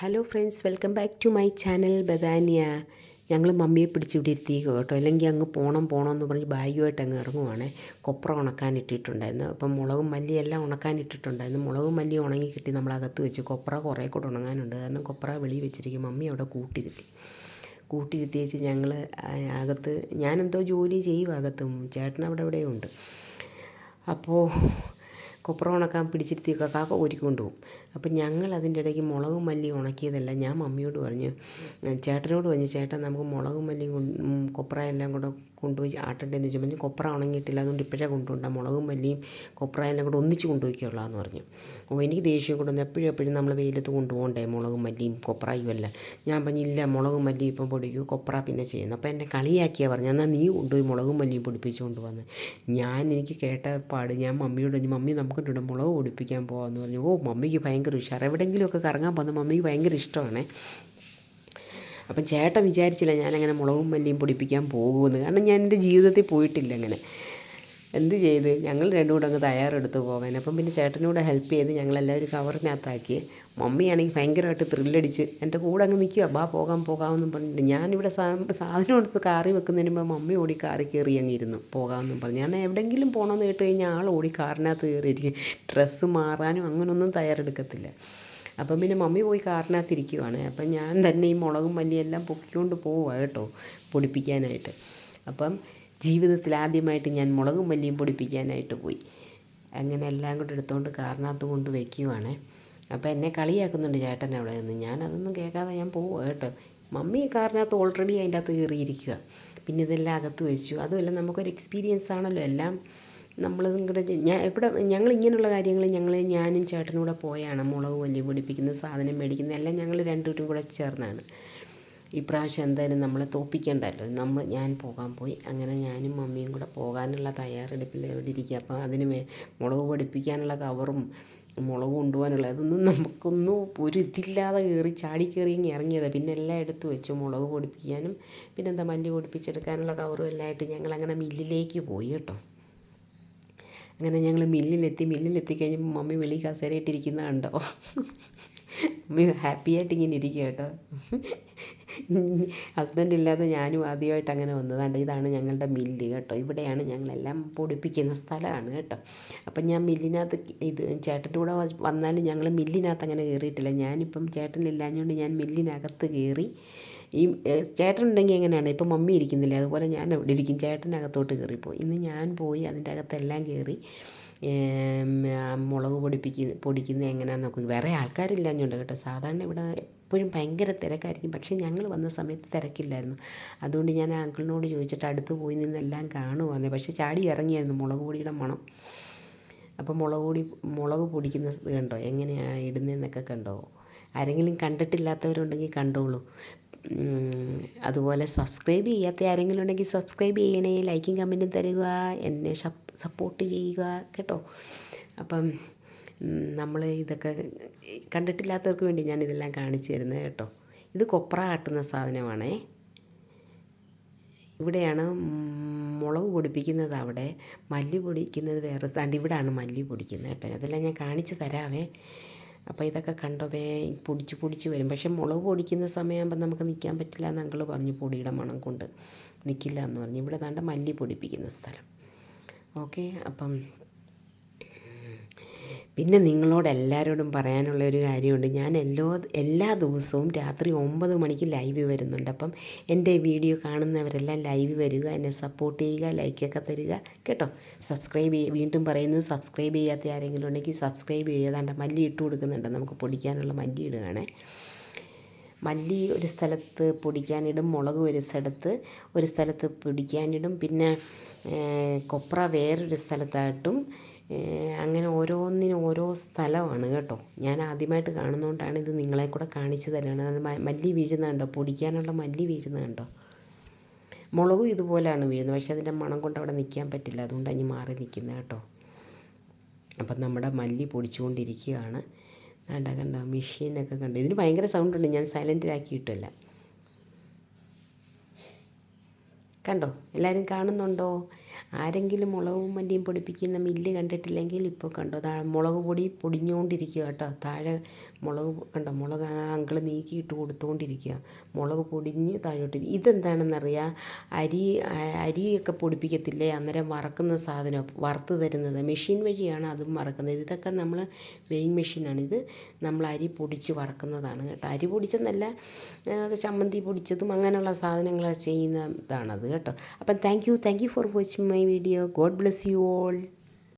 Hello friends welcome back to my channel Badania ഞങ്ങൾ മമ്മിയെ പിടിച്ചിവിടെ എത്തിയേക്കും കേട്ടോ. അല്ലെങ്കിൽ അങ്ങ് പോകണം പോകണം എന്ന് പറഞ്ഞ് ബാഗുമായിട്ട് അങ്ങ് ഇറങ്ങുവാണ്. കൊപ്ര ഉണക്കാൻ ഇട്ടിട്ടുണ്ടായിരുന്നു. അപ്പം മുളകും മല്ലിയും എല്ലാം ഉണക്കാൻ ഇട്ടിട്ടുണ്ടായിരുന്നു. മുളകും മല്ലി ഉണങ്ങി കിട്ടി നമ്മൾ അകത്ത് വെച്ച്. കൊപ്ര കുറേ കൂടെ ഉണങ്ങാനുണ്ട്. കാരണം കൊപ്ര വെളിയിൽ വെച്ചിരിക്കും. മമ്മി അവിടെ കൂട്ടിരുത്തി. കൂട്ടിരുത്തി വെച്ച് ഞങ്ങൾ അകത്ത് ഞാനെന്തോ ജോലി ചെയ്യും അകത്തും. ചേട്ടൻ അവിടെ ഇവിടെയുണ്ട്. അപ്പോൾ കൊപ്ര ഉണക്കാൻ പിടിച്ചിരുത്തിയൊക്കെ കാക്ക കോരിക്കൊണ്ട് പോകും അപ്പം ഞങ്ങൾ അതിന്റെ ഇടയ്ക്ക് മുളകും മല്ലിയും ഉണക്കിയതല്ല ഞാൻ മമ്മിയോട് പറഞ്ഞു. ചേട്ടനോട് പറഞ്ഞു ചേട്ടാ നമുക്ക് മുളകും മല്ലിയും കൊണ്ട് കൊപ്ര എല്ലാം കൂടെ കൊണ്ടുപോയി ആട്ടണ്ടേന്ന് ചോദിച്ചു. പറഞ്ഞു കൊപ്ര ഉണങ്ങിയിട്ടില്ല. അതുകൊണ്ട് ഇപ്പോഴേ കൊണ്ടുപോകണ്ട. മുളകും മല്ലിയും കൊപ്ര എല്ലാം കൂടെ ഒന്നിച്ച് കൊണ്ടുപോയിക്കൊള്ളാന്ന് പറഞ്ഞു. ഓ എനിക്ക് ദേഷ്യം കൊണ്ടുവന്ന് എപ്പോഴും എപ്പോഴും നമ്മൾ വെയിലത്ത് കൊണ്ടുപോകണ്ടേ? മുളകും മല്ലിയും കൊപ്രയും അല്ല ഞാൻ പറഞ്ഞു ഇല്ല മുളകും മല്ലിയും ഇപ്പം പൊടിക്കൂ. കൊപ്ര പിന്നെ ചെയ്യുന്നു. അപ്പോൾ എന്നെ കളിയാക്കിയാൽ പറഞ്ഞു എന്നാൽ നീ കൊണ്ടുപോയി മുളകും മല്ലിയും പൊടിപ്പിച്ചുകൊണ്ട് വന്ന് ഞാൻ എനിക്ക് കേട്ട പാട് ഞാൻ മമ്മിയോട് പറഞ്ഞു മമ്മി നമുക്ക് നമുക്കിട്ടുണ്ട് മുളക് പൊടിപ്പിക്കാൻ പോകാമെന്ന് പറഞ്ഞു. ഓ മമ്മിക്ക് ഭയങ്കര ഉഷാർ എവിടെയെങ്കിലുമൊക്കെ കറങ്ങാൻ പോകുന്ന മമ്മിക്ക് ഭയങ്കര ഇഷ്ടമാണേ. അപ്പം ചേട്ടൻ വിചാരിച്ചില്ല ഞാനങ്ങനെ മുളകും മല്ലിയും പൊടിപ്പിക്കാൻ പോകുമെന്ന്. കാരണം ഞാൻ എന്റെ ജീവിതത്തിൽ പോയിട്ടില്ല അങ്ങനെ. എന്ത് ചെയ്ത്? ഞങ്ങൾ രണ്ടും കൂടെ അങ്ങ് തയ്യാറെടുത്ത് പോകാൻ. അപ്പം പിന്നെ ചേട്ടനൂടെ ഹെൽപ്പ് ചെയ്ത് ഞങ്ങളെല്ലാവരും കവറിനകത്താക്കി. മമ്മിയാണെങ്കിൽ ഭയങ്കരമായിട്ട് ത്രില്ലടിച്ച് എന്റെ കൂടെ അങ്ങ് നിൽക്കുക ബാ പോകാൻ പോകാമെന്നും പറഞ്ഞിട്ട് ഞാനിവിടെ സാധനം എടുത്ത് കാറി വെക്കുന്നതിന് മുമ്പ് മമ്മി ഓടി കാറി കയറി അങ്ങ് ഇരുന്നു. പോകാമെന്നും പറഞ്ഞു. ഞാൻ എവിടെയെങ്കിലും പോകണമെന്ന് കേട്ട് കഴിഞ്ഞാൽ ആൾ ഓടി കാറിനകത്ത് കയറിയിരിക്കും. ഡ്രസ്സ് മാറാനും അങ്ങനൊന്നും തയ്യാറെടുക്കത്തില്ല. അപ്പം പിന്നെ മമ്മി പോയി കാറിനകത്ത് ഇരിക്കുവാണ് അപ്പം ഞാൻ തന്നെ ഈ മുളകും മല്ലിയെല്ലാം പൊക്കിക്കൊണ്ട് പോവുക കേട്ടോ പൊടിപ്പിക്കാനായിട്ട്. അപ്പം ജീവിതത്തിൽ ആദ്യമായിട്ട് ഞാൻ മുളകും മല്ലിയും പൊടിപ്പിക്കാനായിട്ട് പോയി. അങ്ങനെ എല്ലാം കൂടെ എടുത്തുകൊണ്ട് കാറിനകത്ത് കൊണ്ട് വയ്ക്കുവാണേ അപ്പോൾ എന്നെ കളിയാക്കുന്നുണ്ട് ചേട്ടൻ അവിടെ നിന്ന്. ഞാൻ അതൊന്നും കേൾക്കാതെ ഞാൻ പോവുക കേട്ടോ. മമ്മി കാറിനകത്ത് ഓൾറെഡി അതിന്റെ അകത്ത് കയറിയിരിക്കുക പിന്നെ ഇതെല്ലാം അകത്ത് വെച്ചു. അതുമല്ല നമുക്കൊരു എക്സ്പീരിയൻസ് ആണല്ലോ എല്ലാം. നമ്മളതും കൂടെ ഞാൻ ഇവിടെ ഞങ്ങൾ ഇങ്ങനെയുള്ള കാര്യങ്ങൾ ഞങ്ങൾ ഞാനും ചേട്ടനും കൂടെ പോയാണ് മുളക് വലിയ പിടിപ്പിക്കുന്ന സാധനം മേടിക്കുന്നത് എല്ലാം ഞങ്ങൾ രണ്ടുപേരും കൂടെ ചേർന്നാണ്. ഇപ്രാവശ്യം എന്തായാലും നമ്മളെ തോപ്പിക്കേണ്ടല്ലോ. നമ്മൾ ഞാൻ പോകാൻ പോയി. അങ്ങനെ ഞാനും മമ്മിയും കൂടെ പോകാനുള്ള തയ്യാറെടുപ്പിൽ എവിടെ ഇരിക്കുക അപ്പോൾ അതിന് വേ മുളക് പൊടിപ്പിക്കാനുള്ള കവറും മുളക് കൊണ്ടുപോകാനുള്ള അതൊന്നും നമുക്കൊന്നും ഒരു ഇതില്ലാതെ കയറി ചാടി കയറി ഇങ്ങ് ഇറങ്ങിയത്. പിന്നെ എല്ലാം എടുത്തു വെച്ചു. മുളക് പൊടിപ്പിക്കാനും പിന്നെന്താ മല്ലി പൊടിപ്പിച്ചെടുക്കാനുള്ള കവറും എല്ലാം ആയിട്ട് ഞങ്ങളങ്ങനെ മില്ലിലേക്ക് പോയി കേട്ടോ. അങ്ങനെ ഞങ്ങൾ മില്ലിലെത്തി മില്ലിലെത്തി കഴിഞ്ഞപ്പോൾ മമ്മി വെളി കസേരയിട്ടിരിക്കുന്ന കണ്ടോ മമ്മി ഹാപ്പി ആയിട്ട് ഇങ്ങനെ ഇരിക്കുക കേട്ടോ. ഹസ്ബൻഡ് ഇല്ലാതെ ഞാനും ആദ്യമായിട്ട് അങ്ങനെ വന്നതാണ്ട് ഇതാണ് ഞങ്ങളുടെ മില്ല് കേട്ടോ. ഇവിടെയാണ് ഞങ്ങളെല്ലാം പൊടിപ്പിക്കുന്ന സ്ഥലമാണ് കേട്ടോ. അപ്പം ഞാൻ മില്ലിനകത്ത് ഇത് ചേട്ടന്റെ കൂടെ വന്നാലും ഞങ്ങൾ മില്ലിനകത്ത് അങ്ങനെ കയറിയിട്ടില്ല. ഞാനിപ്പം ചേട്ടനില്ലാഞ്ഞുകൊണ്ട് ഞാൻ മില്ലിനകത്ത് കയറി ഈ ചേട്ടനുണ്ടെങ്കിൽ എങ്ങനെയാണ്? ഇപ്പം മമ്മി ഇരിക്കുന്നില്ലേ? അതുപോലെ ഞാൻ അവിടെ ഇരിക്കും. ചേട്ടനകത്തോട്ട് കയറിപ്പോയി ഇന്ന് ഞാൻ പോയി അതിന്റെ അകത്തെല്ലാം കയറി മുളക് പൊടിപ്പിക്കുന്ന പൊടിക്കുന്നത് എങ്ങനെയാണെന്ന് നോക്കി വേറെ ആൾക്കാരില്ലാഞ്ഞുണ്ട് കേട്ടോ. സാധാരണ ഇവിടെ എപ്പോഴും ഭയങ്കര തിരക്കായിരിക്കും. പക്ഷേ ഞങ്ങൾ വന്ന സമയത്ത് തിരക്കില്ലായിരുന്നു. അതുകൊണ്ട് ഞാൻ അങ്കിളിനോട് ചോദിച്ചിട്ട് അടുത്ത് പോയി നിന്നെല്ലാം കാണുവാന്നേ. പക്ഷേ ചാടി ഇറങ്ങിയായിരുന്നു മുളക് പൊടിയുടെ മണം. അപ്പോൾ മുളക് പൊടി മുളക് പൊടിക്കുന്നത് കണ്ടോ? എങ്ങനെയാണ് ഇടുന്നതെന്നൊക്കെ കണ്ടോ? ആരെങ്കിലും കണ്ടിട്ടില്ലാത്തവരുണ്ടെങ്കിൽ കണ്ടോളൂ. അതുപോലെ സബ്സ്ക്രൈബ് ചെയ്യാത്ത ആരെങ്കിലും ഉണ്ടെങ്കിൽ സബ്സ്ക്രൈബ് ചെയ്യണേ ലൈക്കും കമന്റും തരിക എന്നെ സപ്പോർട്ട് ചെയ്യുക കേട്ടോ. അപ്പം നമ്മൾ ഇതൊക്കെ കണ്ടിട്ടില്ലാത്തവർക്ക് വേണ്ടി ഞാൻ ഇതെല്ലാം കാണിച്ചു തരുന്നത് കേട്ടോ. ഇത് കൊപ്ര ആട്ടുന്ന സാധനമാണേ. ഇവിടെയാണ് മുളക് പൊടിപ്പിക്കുന്നത് അവിടെ. മല്ലി പൊടിക്കുന്നത് വേറെ സ്ഥാണ്ട് ഇവിടെയാണ് മല്ലി പൊടിക്കുന്നത് കേട്ടോ. അതെല്ലാം ഞാൻ കാണിച്ചു തരാവേ. അപ്പോൾ ഇതൊക്കെ കണ്ടവേ പൊടിച്ച് പൊടിച്ച് വരും. പക്ഷേ മുളക് പൊടിക്കുന്ന സമയമാകുമ്പോൾ നമുക്ക് നിൽക്കാൻ പറ്റില്ല എന്ന് അങ്കിൾ പറഞ്ഞു പൊടിയുടെ മണം കൊണ്ട് നിൽക്കില്ല എന്ന് പറഞ്ഞു. ഇവിടെ താണ്ട മല്ലി പൊടിപ്പിക്കുന്ന സ്ഥലം. ഓക്കെ അപ്പം പിന്നെ നിങ്ങളോട് എല്ലാവരോടും പറയാനുള്ള ഒരു കാര്യമുണ്ട്. ഞാൻ എല്ലോ എല്ലാ ദിവസവും രാത്രി ഒമ്പത് മണിക്ക് ലൈവ് വരുന്നുണ്ട്. അപ്പം എന്റെ വീഡിയോ കാണുന്നവരെല്ലാം ലൈവ് വരിക എന്നെ സപ്പോർട്ട് ചെയ്യുക ലൈക്കൊക്കെ തരിക. കേട്ടോ? സബ്സ്ക്രൈബ് ചെയ്യുക വീണ്ടും പറയുന്നത് സബ്സ്ക്രൈബ് ചെയ്യാത്ത ആരെങ്കിലും ഉണ്ടെങ്കിൽ സബ്സ്ക്രൈബ് ചെയ്യാതാണ്ട് മല്ലി ഇട്ട് കൊടുക്കുന്നുണ്ട്. നമുക്ക് പൊടിക്കാനുള്ള മല്ലി ഇടുകയാണേ. മല്ലി ഒരു സ്ഥലത്ത് പൊടിക്കാനിടും മുളക് ഒരു സ്ഥലത്ത് ഒരു സ്ഥലത്ത് പൊടിക്കാനിടും പിന്നെ കൊപ്ര വേറൊരു സ്ഥലത്തായിട്ടും അങ്ങനെ ഓരോന്നിനും ഓരോ സ്ഥലമാണ് കേട്ടോ. ഞാൻ ആദ്യമായിട്ട് കാണുന്നതുകൊണ്ടാണ് ഇത് നിങ്ങളെ കൂടെ കാണിച്ചു അത് മല്ലി വീഴുന്ന കണ്ടോ? പൊടിക്കാനുള്ള മല്ലി വീഴുന്ന കണ്ടോ? മുളകും ഇതുപോലെയാണ് വീഴുന്നത്. പക്ഷേ അതിന്റെ മണം കൊണ്ട് അവിടെ നിൽക്കാൻ പറ്റില്ല. അതുകൊണ്ടാണ് ഇനി മാറി നിൽക്കുന്നത് കേട്ടോ. അപ്പം നമ്മുടെ മല്ലി പൊടിച്ചുകൊണ്ടിരിക്കുകയാണ്. കണ്ട കണ്ടോ മെഷീനൊക്കെ കണ്ടോ. ഇതിന് ഭയങ്കര സൗണ്ട് ഉണ്ട് ഞാൻ സൈലന്റിലാക്കിയിട്ടില്ല കണ്ടോ? എല്ലാവരും കാണുന്നുണ്ടോ? ആരെങ്കിലും മുളകും മല്ലിയും പൊടിപ്പിക്കുന്ന മില്ല് കണ്ടിട്ടില്ലെങ്കിൽ ഇപ്പോൾ കണ്ടോ താഴെ മുളക് പൊടി പൊടിഞ്ഞുകൊണ്ടിരിക്കുക കേട്ടോ. താഴെ മുളക് കണ്ടോ മുളക് ആ അങ്കിൾ നീക്കിയിട്ട് കൊടുത്തുകൊണ്ടിരിക്കുക. മുളക് പൊടിഞ്ഞ് താഴോട്ട് ഇതെന്താണെന്നറിയാം? അരി അരിയൊക്കെ പൊടിപ്പിക്കത്തില്ലേ? അന്നേരം വറക്കുന്ന സാധനം വറുത്ത് തരുന്നത്. മെഷീൻ വഴിയാണ് അതും വറക്കുന്നത് ഇതൊക്കെ നമ്മൾ വെയിങ് മെഷീനാണ്. ഇത് നമ്മൾ അരി പൊടിച്ച് വറക്കുന്നതാണ് കേട്ടോ. അരി പൊടിച്ചെന്നല്ല ചമ്മന്തി പൊടിച്ചതും അങ്ങനെയുള്ള സാധനങ്ങൾ ചെയ്യുന്ന ഇതാണത് കേട്ടോ. അപ്പം thank you thank you for watching. My video God bless you all